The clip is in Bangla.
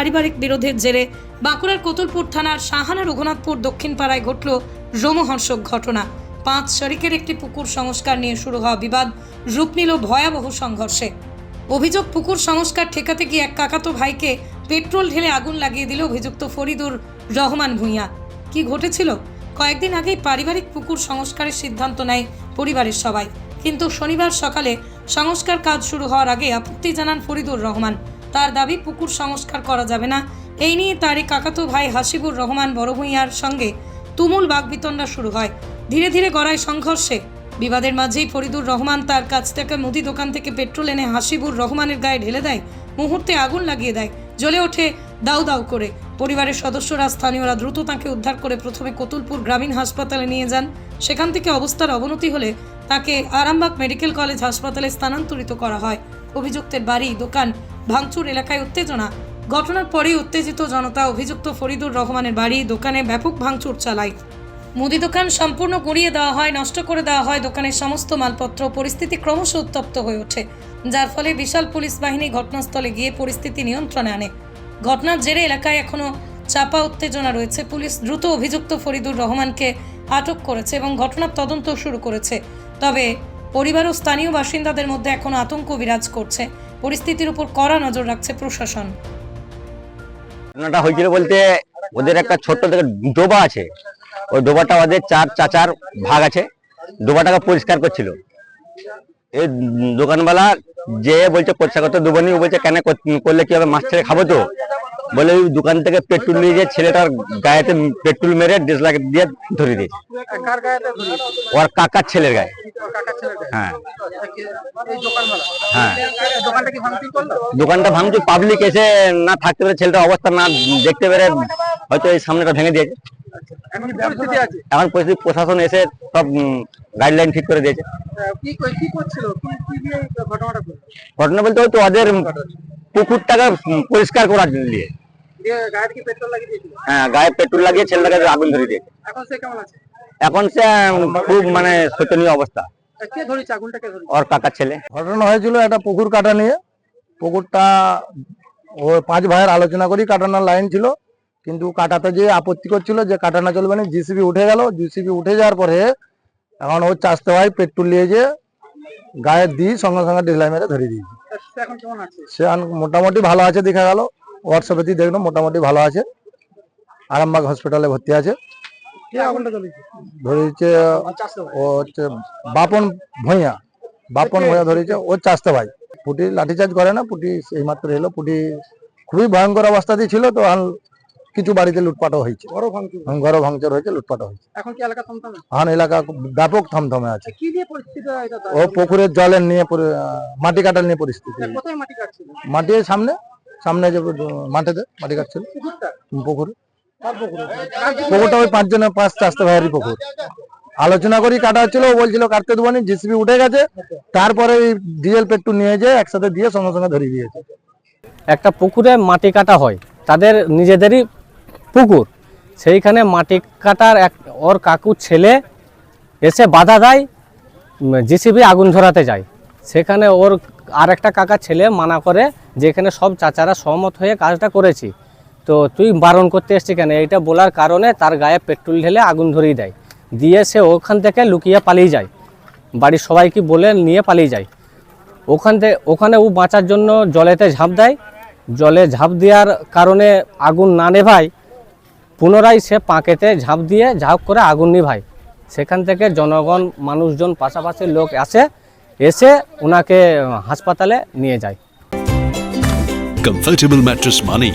পারিবারিক বিরোধের জেরে বাঁকুড়ার কোতুলপুর থানার সাহানা রঘুনাথপুর দক্ষিণ পাড়ায় ঘটল রোমহর্ষক ঘটনা। পাঁচ শরিকের একটি পুকুর সংস্কার নিয়ে শুরু হওয়া বিবাদ রূপ নিল ভয়াবহ সংঘর্ষে। অভিযোগ, পুকুর সংস্কার ঠেকাতে গিয়ে এক কাকাতো ভাইকে পেট্রোল ঢেলে আগুন লাগিয়ে দিল অভিযুক্ত ফরিদুর রহমান ভূঁইয়া। কি ঘটেছিল? কয়েকদিন আগেই পারিবারিক পুকুর সংস্কারের সিদ্ধান্ত নেয় পরিবারের সবাই। কিন্তু শনিবার সকালে সংস্কার কাজ শুরু হওয়ার আগে আপত্তি জানান ফরিদুর রহমান। তার দাবি পুকুর সংস্কার করা যাবে না। এই নিয়ে তারই কাকাতো ভাই হাসিবুর রহমান বড় ভূঁইয়ার সঙ্গে তুমুল বাগবিতণ্ডা শুরু হয়। ধীরে ধীরে গড়ায় সংঘর্ষে। বিবাদের মাঝেই ফরিদুর রহমান তার কাছ থেকে মুদি দোকান থেকে পেট্রোল এনে হাসিবুর রহমানের গায়ে ঢেলে দেয়। মুহূর্তে আগুন লাগিয়ে দেয়। জ্বলে ওঠে দাউ দাউ করে। পরিবারের সদস্যরা, স্থানীয়রা দ্রুত তাকে উদ্ধার করে প্রথমে কতুলপুর গ্রামীণ হাসপাতালে নিয়ে যান। সেখান থেকে অবস্থার অবনতি হলে তাকে আরামবাগ মেডিকেল কলেজ হাসপাতালে স্থানান্তরিত করা হয়। অভিযুক্তের বাড়ি, দোকান ভাঙচুর এলাকায় উত্তেজনা। ঘটনার পরেই উত্তেজিত জনতা অভিযুক্ত ফরিদুর রহমানের বাড়ি, দোকানে ব্যাপক ভাঙচুর চালায়। মুদি দোকান সম্পূর্ণ গড়িয়ে দেওয়া হয়, নষ্ট করে দেওয়া হয় দোকানের সমস্ত মালপত্র। পরিস্থিতি ক্রমশ উত্তপ্ত হয়ে ওঠে। যার ফলে বিশাল পুলিশ বাহিনী ঘটনাস্থলে গিয়ে পরিস্থিতি নিয়ন্ত্রণে আনে। ঘটনার জেরে এলাকায় এখনও চাপা উত্তেজনা রয়েছে। পুলিশ দ্রুত অভিযুক্ত ফরিদুর রহমানকে আটক করেছে এবং ঘটনার তদন্ত শুরু করেছে। তবে পরিবার ও স্থানীয় বাসিন্দাদের মধ্যে এখন আতঙ্ক বিরাজ করছে। পরিস্থিতির উপর কড়া নজর রাখছে প্রশাসন। ঘটনাটা হয়েছিল বলতে ওদের একটা ছোট্ট থেকে ডোবা আছে। ওই ডোবাটা ওদের চার চাচার ভাগ আছে। ডোবাটাকে পরিষ্কার করছিল। এই দোকানওয়ালা যে বলছে, পরিষ্কার করতে দেবো নি। ও বলছে, কেন করলে কি হবে? মাছ ছেড়ে খাব তো? বলে ওই দোকান থেকে পেট্রোল নিয়ে যে ছেলেটার গায়েতে পেট্রোল মেরে ডিসলাইক দিয়ে ধরে দিয়েছে? ওর কাকার ছেলের গায়ে। হ্যাঁ। হ্যাঁ। দোকানটা ভাঙচুর ভাঙছে পাবলিক এসে না থাকতে পেরে ছেলেটার অবস্থা না দেখতে পেরে হয়তো এই সামনেটা ভেঙে দিয়েছে। এখন পরিস্থিতি প্রশাসন এসে সব গাইডলাইন ঠিক করে দিয়েছে? ঘটনা বলতে হয়তো ওদের পুকুরটাকে পরিষ্কার করার জন্য। দিয়ে হ্যাঁ গায়ে পেট্রোল লাগিয়ে ছেলেটাকে আগুন ধরে দিয়েছে। এখন সে কেমন আছে? এখন সে খুব মানে শোচনীয় অবস্থা? ওর কাকার ছেলে। ঘটনা হয়েছিল একটা পুকুর কাটা নিয়ে। পুকুরটা ও পাঁচ ভাইয়ের আলোচনা করেই কাটানোর লাইন ছিল। কিন্তু কাটাতে যে আপত্তি করছিল যে কাটানো চলবে না জিসিবি উঠে গেল। জিসিবি উঠে যাওয়ার পরে এখন ও চাষতে ভাই পেট্রোল নিয়ে যে গায়ে দিই সঙ্গে সঙ্গে ডিসলাই মেরে ধরে দিয়েছে। সে এখন কেমন আছে? সে আন- মোটামুটি ভালো আছে দেখা গেল। হোয়াটসঅ্যাপে দিয়ে দেখল মোটামুটি ভালো আছে। আরামবাগ হসপিটালে ভর্তি আছে? ধরেছে? ও হচ্ছে বাপন ভূঁইয়া। বাপন ভূঁইয়া ধরেছে ও চাষতে ভাই। পুটি লাঠিচার্জ করে না পুটি এই মাত্র এলো পুটি খুবই ভয়ঙ্কর অবস্থাতেই ছিল তো কিছু বাড়িতে লুটপাটও হয়েছে। ঘর ভাঙচুর। হয়েছে লুটপাটও হয়েছে। এখন কি এলাকা থমথমে? এখন এলাকা ব্যাপক থমথমে আছে। কি দিয়ে পরিস্থিতি ও পুকুরের জলের নিয়ে মাটি কাটার নিয়ে পরিস্থিতি। কোথায় মাটি কাটছিল? মাটির সামনে সামনে যে মাঠেতে মাটি কাটছিল? পুকুর। কার পুকুরে? কার পুকুরে? পুকুরটা ওই পাঁচজনের পাঁচ চাষতে ভাইয়েরই পুকুর। আলোচনা করি কাটা হচ্ছিল ও বলছিল কাটতে দেবো না জিসিবি উঠে গেছে তারপরে ওই ডিজেল পেট্রোল নিয়ে যেয়ে একসাথে দিয়ে সঙ্গে সঙ্গে ধরিয়ে দিয়েছে। একটা পুকুরে মাটি কাটা হয় তাদের নিজেদেরই পুকুর। সেইখানে মাটি কাটার এক ওর কাকুর ছেলে এসে বাধা দেয় জিসিবি আগুন ধরাতে যায়। সেখানে ওর আর একটা কাকার ছেলে মানা করে যেখানে সব চাচারা সহমত হয়ে কাজটা করেছি। তো তুই বারণ করতে এসছি কেন? এইটা বলার কারণে তার গায়ে পেট্রোল ঢেলে আগুন ধরিয়ে দেয়। দিয়ে সে ওখান থেকে লুকিয়ে পালিয়ে যায়। বাড়ির সবাইকে বলে নিয়ে পালিয়ে যায়। ওখান থেকে ওখানে ও বাঁচার জন্য জলেতে ঝাঁপ দেয়। জলে ঝাঁপ দেওয়ার কারণে আগুন না নেভায়। পুনরায় সে পাঁকেতে ঝাঁপ দিয়ে ঝাঁপ করে আগুন নিভায়। সেখান থেকে জনগণ, মানুষজন, পাশাপাশি লোক আসে, এসে ওনাকে হাসপাতালে নিয়ে যায়। কমফর্টেবল ম্যাট্রেস মানেই